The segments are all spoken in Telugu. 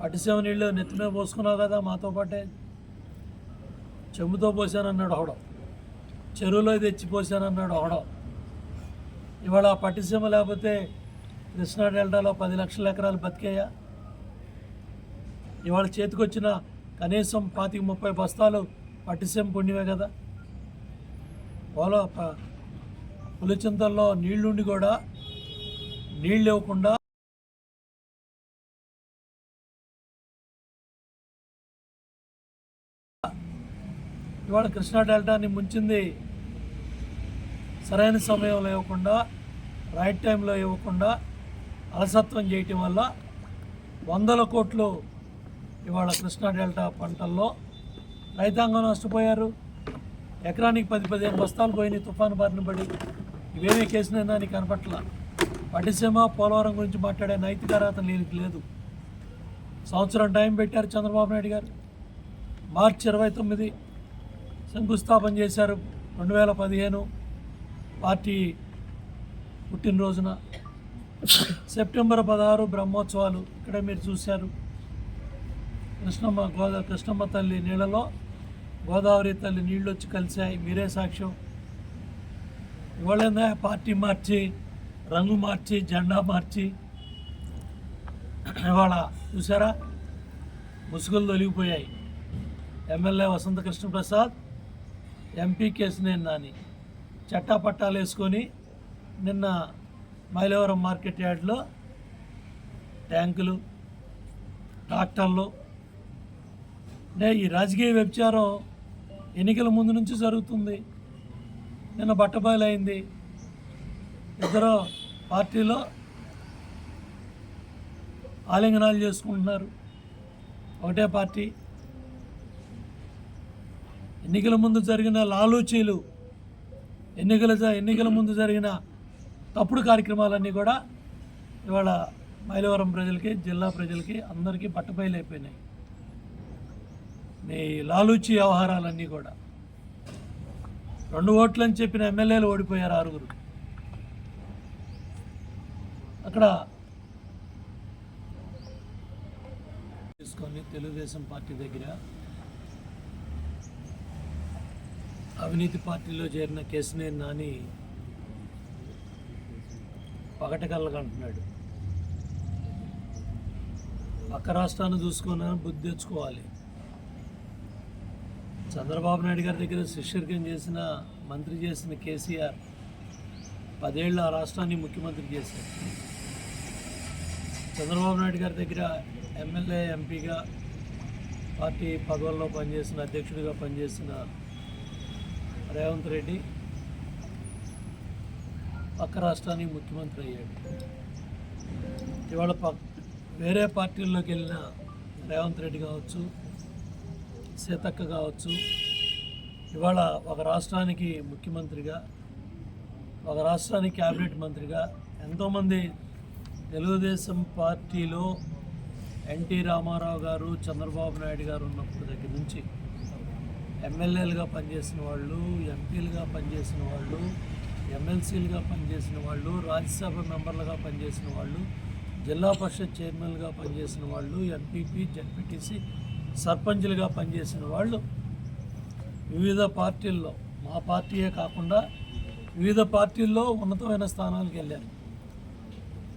పట్టిసీమ నీళ్ళు నెత్తిమే పోసుకున్నావు కదా మాతో పాటే. చెంబుతో పోసానన్నాడు హోడ చెరువులో తెచ్చి పోసానన్నాడు ఒకడు ఇవాళ ఆ పట్టిసీమ లేకపోతే కృష్ణా డెల్టాలో పది లక్షల ఎకరాలు బతికేయా? ఇవాళ చేతికొచ్చిన కనీసం పాతిక ముప్పై బస్తాలు పట్టిసీమ పుణ్యమే కదా? పోలో పులిచింతల్లో నీళ్ళుండి కూడా నీళ్ళు ఇవ్వకుండా ఇవాళ కృష్ణా డెల్టాని ముంచింది సరైన సమయంలో ఇవ్వకుండా రైట్ టైంలో ఇవ్వకుండా అలసత్వం చేయటం వల్ల వందల కోట్లు ఇవాళ కృష్ణా డెల్టా పంటల్లో రైతాంగం నష్టపోయారు. ఎకరానికి పది పదిహేను బస్తాలు పోయినాయి తుఫాను బారిన పడి. ఇవేమీ కేసునైనా నీకు కనపట్ల? పట్టిసీమ పోలవరం గురించి మాట్లాడే నైతిక అర్హత నీకు లేదు. సంవత్సరం టైం పెట్టారు చంద్రబాబు నాయుడు గారు. మార్చి ఇరవై తొమ్మిది శంకుస్థాపన చేశారు రెండు వేల పదిహేను పార్టీ పుట్టినరోజున. సెప్టెంబర్ పదహారు బ్రహ్మోత్సవాలు ఇక్కడే మీరు చూశారు. కృష్ణమ్మ గోదా కృష్ణమ్మ తల్లి నీళ్ళలో గోదావరి తల్లి నీళ్ళు వచ్చి కలిశాయి. మీరే సాక్ష్యం. ఇవాళ పార్టీ మార్చి రంగు మార్చి జెండా మార్చి. ఇవాళ చూసారా ముసుగులు తొలిగిపోయాయి. ఎమ్మెల్యే వసంత కృష్ణప్రసాద్ ఎంపీ కేసినేని నాని చట్టా పట్టాలు వేసుకొని నిన్న మైలవరం మార్కెట్ యార్డ్లో ట్యాంకులు ట్రాక్టర్లు. అంటే ఈ రాజకీయ వ్యభిచారం ఎన్నికల ముందు నుంచి జరుగుతుంది. నిన్న బట్టబయలైంది. ఇద్దరు పార్టీలో ఆలింగనాలు చేసుకుంటున్నారు. ఒకటే పార్టీ. ఎన్నికల ముందు జరిగిన లాలూచీలు ఎన్నికల జ- ఎన్నికల ముందు జరిగిన తప్పుడు కార్యక్రమాలన్నీ కూడా ఇవాళ మైలవరం ప్రజలకి జిల్లా ప్రజలకి అందరికీ పట్టబయలైపోయినాయి మీ లాలూచి వ్యవహారాలన్నీ కూడా. రెండు ఓట్లని చెప్పిన ఎమ్మెల్యేలు ఓడిపోయారు ఆరుగురు. అక్కడ తీసుకొని తెలుగుదేశం పార్టీ దగ్గర అవినీతి పార్టీలో చేరిన కేసునే నాని పగటకల్లకంటున్నాడు పక్క రాష్ట్రాన్ని చూసుకున్నా బుద్ధి తెచ్చుకోవాలి. చంద్రబాబు నాయుడు గారి దగ్గర శిష్యర్గం చేసిన మంత్రి చేసిన కేసీఆర్ పదేళ్ళు ఆ రాష్ట్రాన్ని ముఖ్యమంత్రి చేశారు. చంద్రబాబు నాయుడు గారి దగ్గర ఎమ్మెల్యే ఎంపీగా పార్టీ పదవుల్లో పనిచేసిన అధ్యక్షుడిగా పనిచేసిన రేవంత్ రెడ్డి పక్క రాష్ట్రానికి ముఖ్యమంత్రి అయ్యాడు. ఇవాళ వేరే పార్టీల్లోకి వెళ్ళిన రేవంత్ రెడ్డి కావచ్చు సీతక్క కావచ్చు ఇవాళ ఒక రాష్ట్రానికి ముఖ్యమంత్రిగా ఒక రాష్ట్రానికి క్యాబినెట్ మంత్రిగా ఎంతోమంది తెలుగుదేశం పార్టీలో ఎన్టీ రామారావు గారు చంద్రబాబు నాయుడు గారు ఉన్నప్పుడు దగ్గర నుంచి ఎమ్మెల్యేలుగా పనిచేసిన వాళ్ళు ఎంపీలుగా పనిచేసిన వాళ్ళు ఎమ్మెల్సీలుగా పనిచేసిన వాళ్ళు రాజ్యసభ మెంబర్లుగా పనిచేసిన వాళ్ళు జిల్లా పరిషత్ చైర్మన్గా పనిచేసిన వాళ్ళు ఎంపీపీ జడ్పీటీసీ సర్పంచ్లుగా పనిచేసిన వాళ్ళు వివిధ పార్టీల్లో మా పార్టీయే కాకుండా వివిధ పార్టీల్లో ఉన్నతమైన స్థానాలకు వెళ్ళారు.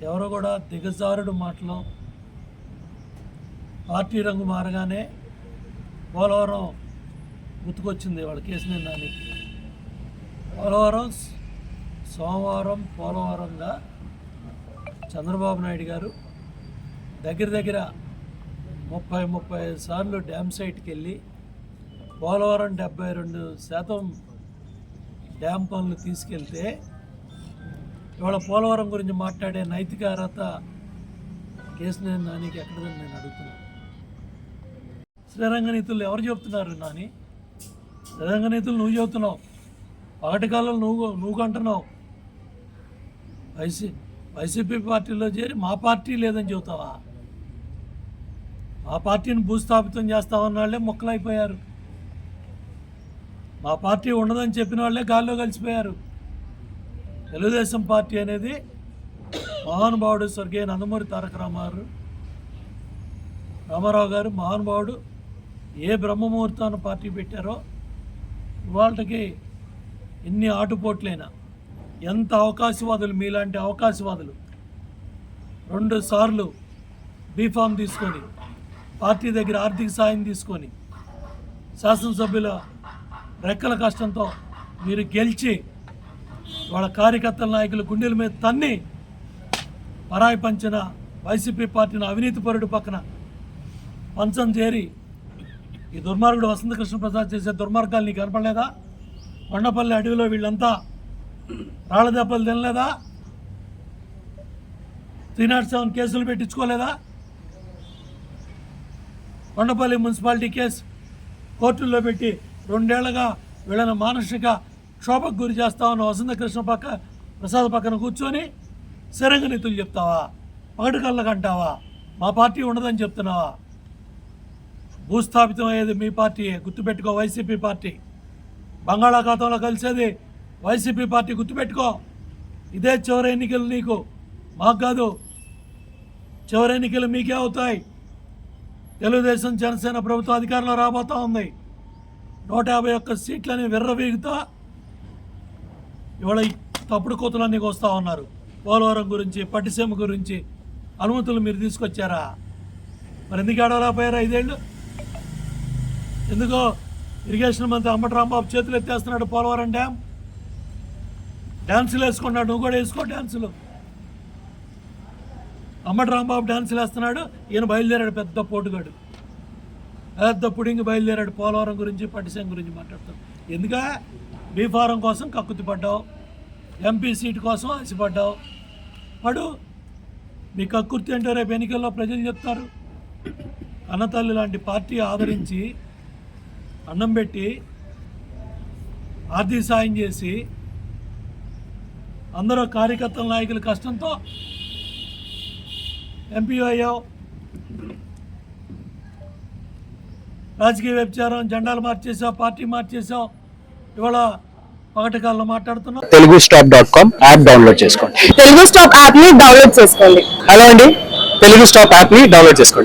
ఎవరు కూడా దిగజారుడు మాటలు పార్టీ రంగు మారగానే పోలవరం గుర్తుకొచ్చింది వాళ్ళ కేసుని నాని పోలవరం సోమవారం పోలవరంగా చంద్రబాబు నాయుడు గారు దగ్గర దగ్గర ముప్పై ముప్పై ఐదు సార్లు డ్యామ్ సైట్కి వెళ్ళి పోలవరం డెబ్బై రెండు శాతం డ్యామ్ పనులు తీసుకెళ్తే ఇవాళ పోలవరం గురించి మాట్లాడే నైతిక అర్హత కేసునేని నానికి ఎక్కడదని నేను అడుగుతున్నాను. శ్రీరంగనీతులు ఎవరు చెప్తున్నారు నాని? శ్రీరంగ నీతులు నువ్వు చెబుతున్నావు. పగటి కాలంలో నువ్వు నువ్వు అంటున్నావు వైసీ వైసీపీ పార్టీలో చేరి మా పార్టీ లేదని చెబుతావా? మా పార్టీని భూస్థాపితం చేస్తామన్న వాళ్ళే మొక్కలైపోయారు. మా పార్టీ ఉండదని చెప్పిన వాళ్ళే గాల్లో కలిసిపోయారు. తెలుగుదేశం పార్టీ అనేది మహానుభావుడు స్వర్గీయ నందమూరి తారక రామారావు రామారావు గారు మహానుభావుడు ఏ బ్రహ్మముహూర్తాన్ని పార్టీ పెట్టారో ఇవాళకి ఎన్ని ఆటుపోట్లైనా ఎంత అవకాశవాదులు మీలాంటి అవకాశవాదులు. రెండు సార్లు బీఫామ్ తీసుకొని పార్టీ దగ్గర ఆర్థిక సాయం తీసుకొని శాసనసభ్యుల రెక్కల కష్టంతో మీరు గెలిచి వాళ్ళ కార్యకర్తల నాయకులు గుండెల మీద తన్ని పరాయి పంచిన వైసీపీ పార్టీని అవినీతి పరుడు పక్కన పంచం చేరి ఈ దుర్మార్గుడు వసంతకృష్ణ ప్రసాద్ చేసే దుర్మార్గాలు నీకు కనపడలేదా? కొండపల్లి అడవిలో వీళ్ళంతా రాళ్ళ దెబ్బలు తినలేదా? త్రీ నాట్ సెవెన్ కేసులు పెట్టించుకోలేదా? కొండపల్లి మున్సిపాలిటీ కేసు కోర్టుల్లో పెట్టి రెండేళ్ళుగా వీళ్ళని మానసిక క్షోభకు గురి చేస్తా ఉన్న వసంతకృష్ణ పక్క ప్రసాద్ పక్కన కూర్చొని సరంగ నీతులు చెప్తావా? పగటి కళ్ళకంటావా? మా పార్టీ ఉండదని చెప్తున్నావా? భూస్థాపితం అయ్యేది మీ పార్టీయే గుర్తుపెట్టుకో వైసీపీ పార్టీ. బంగాళాఖాతంలో కలిసేది వైసీపీ పార్టీ గుర్తుపెట్టుకో. ఇదే చివరి ఎన్నికలు నీకు. మాకు కాదు. చివరి ఎన్నికలు మీకే అవుతాయి. తెలుగుదేశం జనసేన ప్రభుత్వం అధికారంలో రాబోతా ఉంది. నూట యాభై ఒక్క సీట్లని విర్రవీగుతా ఇవాళ తప్పుడు కోతలన్నీ వస్తూ ఉన్నారు. పోలవరం గురించి పట్టిసీమ గురించి అనుమతులు మీరు తీసుకొచ్చారా? మరి ఎందుకు ఆడవలేకపోయారా ఐదేళ్ళు? ఎందుకో ఇరిగేషన్ మంత్రి అమ్మటి రాంబాబు చేతులు ఎత్తేస్తున్నాడు పోలవరం డ్యామ్. డ్యాన్సులు వేసుకున్నాడు నువ్వు కూడా వేసుకో డ్యాన్సులు. అమ్మటి రాంబాబు డ్యాన్సులు వేస్తున్నాడు. ఈయన బయలుదేరాడు పెద్ద పోటుగాడు. పెద్ద పుడింగి బయలుదేరాడు. పోలవరం గురించి పట్టిసం గురించి మాట్లాడతాం. ఎందుక? బీ ఫారం కోసం కక్కుతి పడ్డావు. ఎంపీ సీట్ కోసం ఆశపడ్డావు పడు. మీ కక్కుర్తి అంటే రేపు ఎన్నికల్లో ప్రజలు చెప్తారు. అన్నతల్లి లాంటి పార్టీ ఆదరించి అన్నం పెట్టి ఆర్థిక సాయం చేసి అందరూ కార్యకర్తల నాయకుల కష్టంతో ఎంపీ అయ్యావు. రాజకీయ వ్యభిచారం జెండాలు మార్చేసావు పార్టీ మార్చేసావు ఇవాళ పగటికాల్లో మాట్లాడుతున్నావు Telugu stop dot com app download చేసుకోండి. తెలుగు స్టాప్ యాప్ని డౌన్లోడ్ చేసుకోండి. హలో అండి? తెలుగు స్టాప్ యాప్ని డౌన్లోడ్ చేసుకోండి.